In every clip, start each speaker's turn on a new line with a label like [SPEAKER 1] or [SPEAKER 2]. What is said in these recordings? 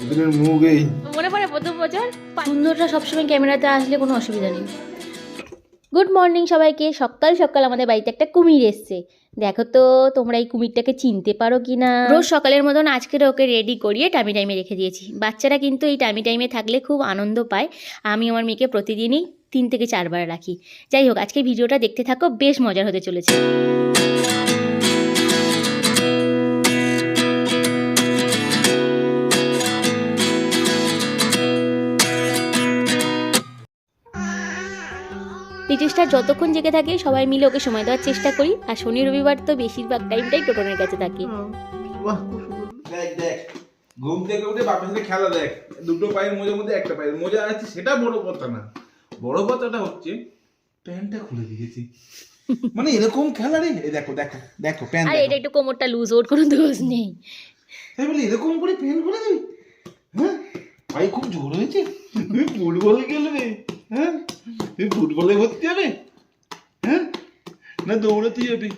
[SPEAKER 1] দুদিনের মুখেই মনে পড়ে প্রথম বছর সুন্দরটা সবসময় ক্যামেরাতে আসলে কোনো অসুবিধা নেই গুড মর্নিং সবাইকে সকাল সকাল আমাদের বাড়িতে একটা কুমির এসছে দেখো তো তোমরা এই কুমিরটাকে চিনতে পারো কি না রোজ সকালের মতন আজকের ওকে রেডি করিয়ে টাইমে টাইমে রেখে দিয়েছি বাচ্চারা কিন্তু এই টাইমে টাইমে থাকলে খুব আনন্দ পায় আমি আমার মেয়েকে প্রতিদিনই তিন থেকে চারবার রাখি যাই হোক আজকে ভিডিওটা দেখতে থাকো বেশ মজার হতে চলেছে রিতেশটা যতক্ষণ জেগে থাকে সবাই মিলে ওকে সময় দেওয়ার চেষ্টা করি আর শনি রবিবার তো বেশিরভাগ টাইমটাই টোটনের কাছে থাকি
[SPEAKER 2] ঘুম থেকে উঠে বাপের সাথে খেলা দেখ দুটো পায়ের মোজার মধ্যে একটা পায়ের মোজা আছে সেটা বড় কথা না বড় কথাটা হচ্ছে প্যান্টটা খুলে দিয়েছি মানে এরকম খেলা রে দেখো দেখো দেখো প্যান্ট আরে
[SPEAKER 1] এটা একটু কোমরটা লুজ ওর কোনো দোষ নেই
[SPEAKER 2] তাই বলি এরকম করে প্যান্ট খুলে দিবি ভাই খুব জোর হয়েছে ফুটবল খেলবে হ্যাঁ ফুটবলে ভর্তি হবে হ্যাঁ না দৌড়াতে যাবে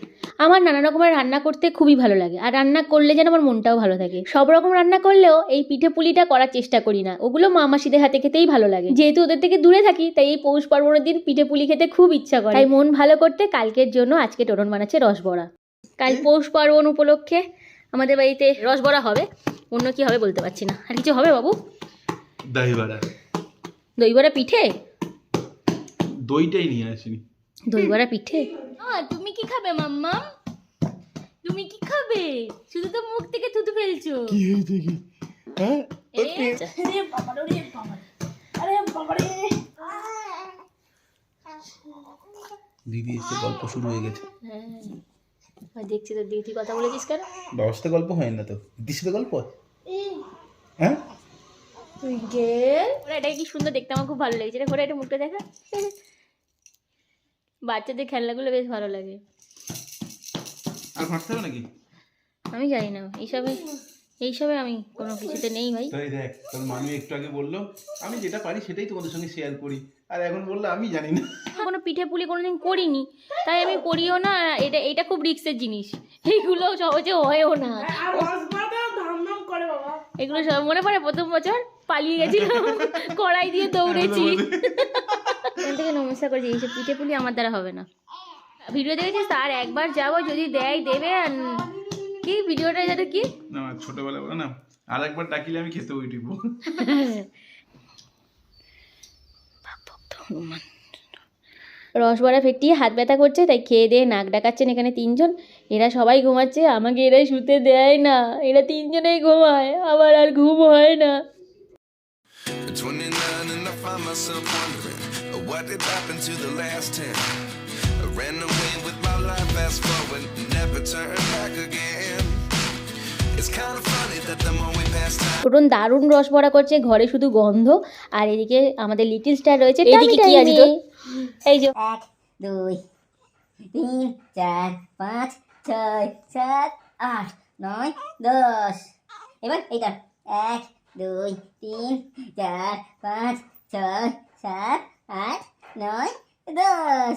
[SPEAKER 1] আমার নানা রকমের রান্না করতে খুবই ভালো লাগে আর রান্না করলে যেন আমার মনটাও ভালো থাকে সব রকম রান্না করলেও এই পিঠে পুলিটা করার চেষ্টা করি না ওগুলো মা মাসিদের হাতে খেতেই ভালো লাগে যেহেতু ওদের থেকে দূরে থাকি তাই এই পৌষ পার্বণের দিন পিঠে পুলি খেতে খুব ইচ্ছা করে তাই মন ভালো করতে কালকের জন্য আজকে টোটন বানাচ্ছে রসবড়া কাল হ্যাঁ? পৌষ পার্বণ উপলক্ষে আমাদের বাড়িতে রসবড়া হবে অন্য কি হবে বলতে পারছি না আর কিছু হবে বাবু দইবড়া দইবড়া পিঠে
[SPEAKER 2] দইটাই নিয়ে আসিনি
[SPEAKER 1] দইবড়া পিঠে তুমি কি খাবে মাম্মা তুমি কি খাবে শুধু তো মুখ থেকে থুতু ফেলছো
[SPEAKER 2] কি হয়েছে কি হ্যাঁ
[SPEAKER 1] আচ্ছা।
[SPEAKER 2] দিদি এসে গল্প শুরু হয়ে গেছে
[SPEAKER 1] হ্যাঁ দেখছি তো দিদি কথা বলেছিস কেন
[SPEAKER 2] বাবার সাথে গল্প হয় না তো দিদির সাথে গল্প হ্যাঁ
[SPEAKER 1] গেল ওরা এটা কি সুন্দর দেখতে আমার খুব ভালো লেগেছে এটা ঘোরা এটা মুখটা দেখা বাচ্চাদের খেলনাগুলো বেশ ভালো লাগে
[SPEAKER 2] আর নাকি
[SPEAKER 1] আমি জানি না এইসবে এইসবে আমি কোনো কিছুতে নেই ভাই
[SPEAKER 2] তাই দেখ তোর মামি একটু আগে বললো আমি যেটা পারি সেটাই তোমাদের সঙ্গে শেয়ার করি আর এখন বললো আমি জানি না
[SPEAKER 1] কোনো পিঠে পুলি কোনোদিন করিনি তাই আমি করিও না এটা এটা খুব রিক্সের জিনিস এইগুলো সহজে হয়ও না এগুলো সব মনে পড়ে প্রথম বছর পালিয়ে গেছিলাম কড়াই দিয়ে দৌড়েছি ওখান থেকে নমস্কার করেছি এইসব পিঠে পুলি আমার দ্বারা হবে না ভিডিও দেখেছিস আর একবার যাবো যদি দেয় দেবে আর কি ভিডিওটা যেটা কি
[SPEAKER 2] না ছোটবেলা বলো না আর একবার ডাকিলে আমি খেতে উঠিব
[SPEAKER 1] হনুমান রসবড়া ফেটিয়ে হাত ব্যথা করছে তাই খেয়ে দিয়ে নাক ডাকাচ্ছেন এখানে তিনজন এরা সবাই ঘুমাচ্ছে আমাকে এরাই শুতে দেয় না এরা তিনজনেই ঘুমায় আমার আর ঘুম হয় না ran away with my life fast forward, never back again. Toton দারুণ রস বড়া করছে ঘরে শুধু গন্ধ আর এদিকে আমাদের লিটিল স্টার রয়েছে এই যে এক দুই তিন চার পাঁচ ছয় সাত আট নয় দশ এবার এইটা এক দুই তিন চার পাঁচ ছয় সাত আট নয় দশ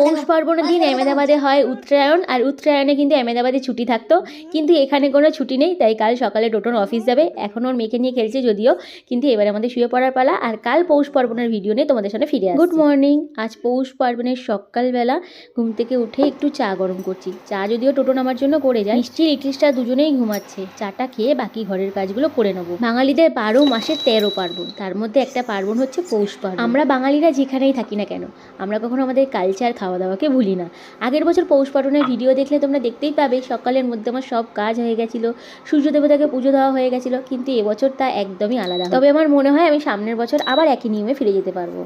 [SPEAKER 1] পৌষ পার্বণের দিন আহমেদাবাদে হয় উত্তরায়ণ আর উত্তরায়ণে কিন্তু আহমেদাবাদে ছুটি থাকতো কিন্তু এখানে কোনো ছুটি নেই তাই কাল সকালে টোটন অফিস যাবে এখন ওর মেয়েকে নিয়ে খেলছে যদিও কিন্তু এবার আমাদের শুয়ে পড়ার পালা আর কাল পৌষ পার্বণের ভিডিও নিয়ে তোমাদের সামনে ফিরে গুড মর্নিং আজ পৌষ পার্বণের সকালবেলা ঘুম থেকে উঠে একটু চা গরম করছি চা যদিও টোটন আমার জন্য করে যায় মিষ্টি ইটলিশটা দুজনেই ঘুমাচ্ছে চাটা খেয়ে বাকি ঘরের কাজগুলো করে নেবো বাঙালিদের বারো মাসে তেরো পার্বণ তার মধ্যে একটা পার্বণ হচ্ছে পৌষ পার্বণ আমরা বাঙালিরা যেখানেই থাকি না কেন আমরা কখনো আমাদের কাজ কালচার খাওয়া দাওয়াকে ভুলি না আগের বছর পৌষ পাঠনের ভিডিও দেখলে তোমরা দেখতেই পাবে সকালের মধ্যে আমার সব কাজ হয়ে গেছিলো সূর্যদেবতাকে পুজো দেওয়া হয়ে গেছিলো কিন্তু এবছর তা একদমই আলাদা তবে আমার মনে হয় আমি সামনের বছর আবার একই নিয়মে ফিরে যেতে পারবো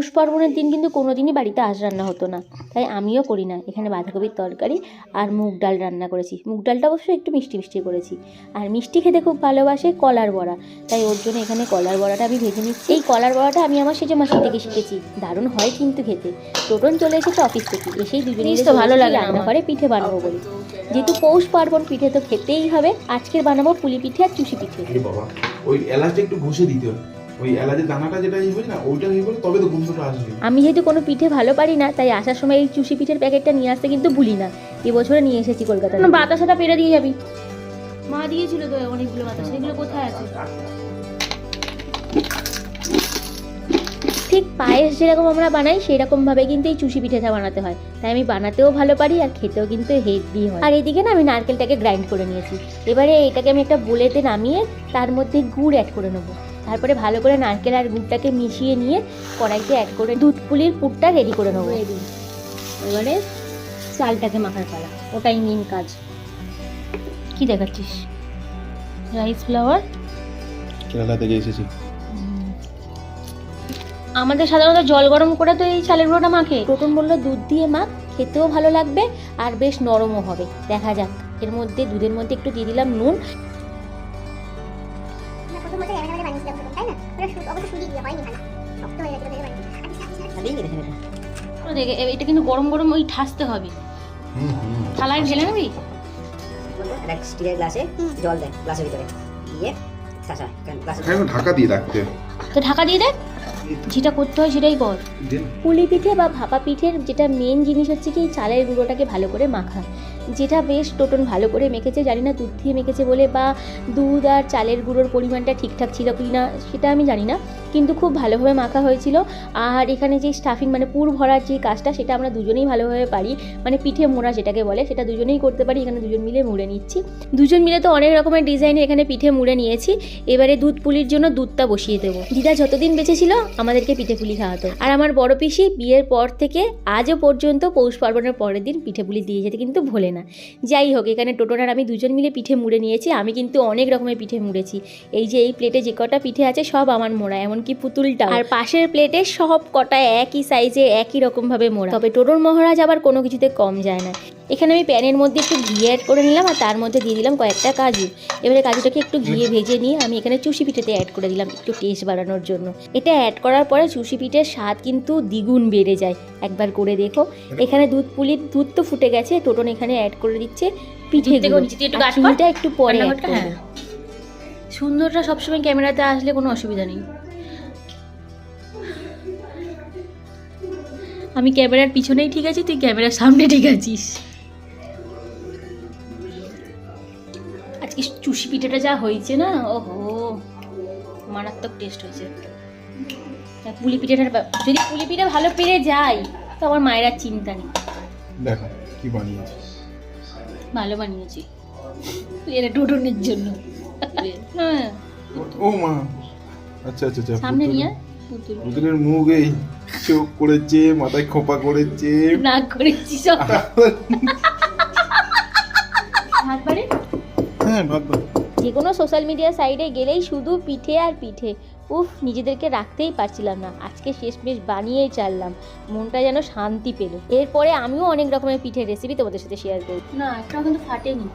[SPEAKER 1] পৌষ পার্বণের দিন কিন্তু কোনো দিনই বাড়িতে আঁশ রান্না হতো না তাই আমিও করি না এখানে বাঁধাকপির তরকারি আর মুগ ডাল রান্না করেছি মুগ ডালটা অবশ্যই একটু মিষ্টি মিষ্টি করেছি আর মিষ্টি খেতে খুব ভালোবাসে কলার বড়া তাই ওর জন্য এখানে কলার বড়াটা আমি ভেজে নিচ্ছি এই কলার বড়াটা আমি আমার সেজে মাসের থেকে শিখেছি দারুণ হয় কিন্তু খেতে টোটন চলে এসেছে অফিস থেকে এসেই দুজনে তো ভালো লাগে রান্না করে পিঠে বানাবো বলি যেহেতু পৌষ পার্বণ পিঠে তো খেতেই হবে আজকের বানাবো পুলি পিঠে আর চুষি পিঠে
[SPEAKER 2] ওই এলাচটা একটু ঘষে দিতে হবে ওই দানাটা যেটা ইয়ে না ওইটা ইয়ে করলে তবে তো গন্ধটা আসবে
[SPEAKER 1] আমি যেহেতু কোনো পিঠে ভালো পারি না তাই আসার সময় এই চুষি পিঠের প্যাকেটটা নিয়ে আসতে কিন্তু ভুলি না এবছরে নিয়ে এসেছি কলকাতা বাতাসাটা পেরে দিয়ে যাবি মা দিয়েছিল তো অনেকগুলো বাতাসা হ্যাঁ, এগুলো কোথায় আছে হ্যাঁ, ঠিক পায়েস যেরকম আমরা বানাই সেরকমভাবে কিন্তু এই চুষি পিঠেটা বানাতে হয় তাই আমি বানাতেও ভালো পারি আর খেতেও কিন্তু হেভি হয় আর এদিকে না আমি নারকেলটাকে গ্রাইন্ড করে নিয়েছি এবারে এটাকে আমি একটা বুলেতে নামিয়ে তার মধ্যে গুড় অ্যাড করে নেবো তারপরে ভালো করে নারকেল আর গুড়টাকে মিশিয়ে নিয়ে কড়াইতে অ্যাড করে দুধ পুলির পুরটা রেডি করে নেবো রেডি এবারে চালটাকে মাখার পালা ওটাই মেন কাজ কি দেখাচ্ছিস রাইস ফ্লাওয়ার
[SPEAKER 2] কেরালা থেকে এসেছি
[SPEAKER 1] আমাদের সাধারণত জল গরম করে তো এই চালের গুঁড়োটা মাখে প্রথম বললো দুধ দিয়ে মাখ খেতেও ভালো লাগবে আর বেশ নরমও হবে দেখা যাক এর মধ্যে দুধের মধ্যে একটু দিয়ে দিলাম নুন এটা কিন্তু গরম গরম ওই ঠাসতে হবে থালায় ঢেলে নেবি তো ঢাকা দিয়ে যেটা করতে হয় সেটাই পুলি পিঠে বা ভাপা পিঠের যেটা মেন জিনিস হচ্ছে কি চালের গুঁড়োটাকে ভালো করে মাখা যেটা বেশ টোটন ভালো করে মেখেছে জানি না দুধ দিয়ে মেখেছে বলে বা দুধ আর চালের গুঁড়োর পরিমাণটা ঠিকঠাক ছিল কি না সেটা আমি জানি না কিন্তু খুব ভালোভাবে মাখা হয়েছিল আর এখানে যে স্টাফিং মানে পুর ভরার যে কাজটা সেটা আমরা দুজনেই ভালোভাবে পারি মানে পিঠে মোড়া যেটাকে বলে সেটা দুজনেই করতে পারি এখানে দুজন মিলে মুড়ে নিচ্ছি দুজন মিলে তো অনেক রকমের ডিজাইনে এখানে পিঠে মুড়ে নিয়েছি এবারে দুধ পুলির জন্য দুধটা বসিয়ে দেবো দিদা যতদিন বেঁচে ছিল আমাদেরকে পিঠে পুলি খাওয়াতো আর আমার বড় পিসি বিয়ের পর থেকে আজও পর্যন্ত পৌষ পার্বণের পরের দিন পিঠে পুলি দিয়ে যেতে কিন্তু ভোলে হবে না যাই হোক এখানে টোটোনার আমি দুজন মিলে পিঠে মুড়ে নিয়েছি আমি কিন্তু অনেক রকমের পিঠে মুড়েছি এই যে এই প্লেটে যে কটা পিঠে আছে সব আমার মোড়া এমনকি পুতুলটা আর পাশের প্লেটে সব কটা একই সাইজে একই রকমভাবে মোড়া তবে টোটোর মহারাজ আবার কোনো কিছুতে কম যায় না এখানে আমি প্যানের মধ্যে একটু ঘি অ্যাড করে নিলাম আর তার মধ্যে দিয়ে দিলাম কয়েকটা কাজু এবারে কাজুটাকে একটু ঘিয়ে ভেজে নিয়ে আমি এখানে চুষি পিঠেতে অ্যাড করে দিলাম একটু টেস্ট বাড়ানোর জন্য এটা অ্যাড করার পরে চুষি পিঠের স্বাদ কিন্তু দ্বিগুণ বেড়ে যায় একবার করে দেখো এখানে দুধ পুলির দুধ তো ফুটে গেছে টোটন এখানে অ্যাড করে দিচ্ছে পিঠে চিনিটা একটু পরে হ্যাঁ। সুন্দরটা সবসময় ক্যামেরাতে আসলে কোনো অসুবিধা নেই আমি ক্যামেরার পিছনেই ঠিক আছি তুই ক্যামেরার সামনে ঠিক আছিস লুচি পিঠাটা যা হয়েছে না ওহো মারাত্মক টেস্ট হয়েছে পুলি পিঠাটা যদি পুলি পিঠা ভালো পেরে যায় তো আমার মায়ের আর চিন্তা নেই
[SPEAKER 2] দেখো কি বানিয়েছি
[SPEAKER 1] ভালো বানিয়েছি এটা টোটনের জন্য
[SPEAKER 2] হ্যাঁ ও মা আচ্ছা আচ্ছা আচ্ছা সামনে নিয়ে পুতুলের মুখ এই চোখ করেছে মাথায় খোপা করেছে
[SPEAKER 1] নাক করেছি সব যে কোনো সোশ্যাল মিডিয়া সাইডে গেলেই শুধু পিঠে আর পিঠে উফ নিজেদেরকে রাখতেই পারছিলাম না আজকে শেষমেশ বানিয়েই চাললাম মনটা যেন শান্তি পেল এরপরে আমিও অনেক রকমের পিঠের রেসিপি তোমাদের সাথে শেয়ার করি না একটা কিন্তু ফাটেনি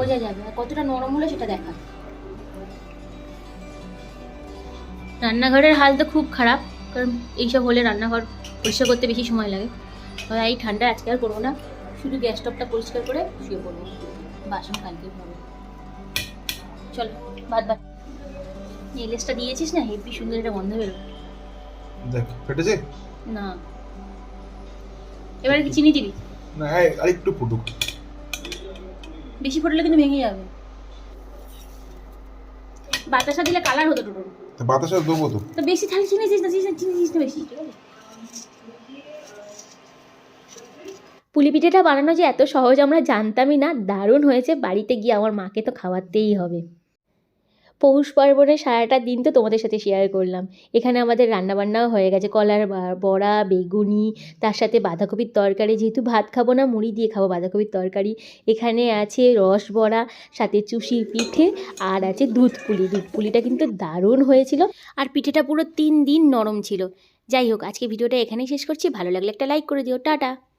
[SPEAKER 1] বোঝা যাবে কতটা নরম সেটা দেখা রান্নাঘরের হাল তো খুব খারাপ কারণ এইসব হলে রান্নাঘর পরিষ্কার করতে বেশি সময় লাগে এই ঠান্ডা আজকে আর করবো না শুধু গ্যাস টপটা পরিষ্কার করে শুয়ে পড়বো বাসন কালকে চলো ভাত ভাত নেলেসটা দিয়েছিস না হেভি সুন্দর গন্ধ বেরো
[SPEAKER 2] দেখ ফেটেছে
[SPEAKER 1] না এবারে কি চিনি দিবি
[SPEAKER 2] না আরেকটু ফুটুক
[SPEAKER 1] বেশি ফুটলে কিন্তু ভেঙে যাবে বাতাসা দিলে কালার হতো টোটোর বাতাসা দেবো তো বেশি থাকলে চিনি দিস না চিনি দিস না বেশি পুলি পিঠেটা বানানো যে এত সহজ আমরা জানতামই না দারুণ হয়েছে বাড়িতে গিয়ে আমার মাকে তো খাওয়াতেই হবে পৌষ পার্বণের সারাটা দিন তো তোমাদের সাথে শেয়ার করলাম এখানে আমাদের রান্নাবান্নাও হয়ে গেছে কলার বড়া বেগুনি তার সাথে বাঁধাকপির তরকারি যেহেতু ভাত খাবো না মুড়ি দিয়ে খাবো বাঁধাকপির তরকারি এখানে আছে রস বড়া সাথে চুষি পিঠে আর আছে দুধ পুলি দুধ পুলিটা কিন্তু দারুণ হয়েছিল আর পিঠেটা পুরো তিন দিন নরম ছিল যাই হোক আজকে ভিডিওটা এখানেই শেষ করছি ভালো লাগলে একটা লাইক করে দিও টাটা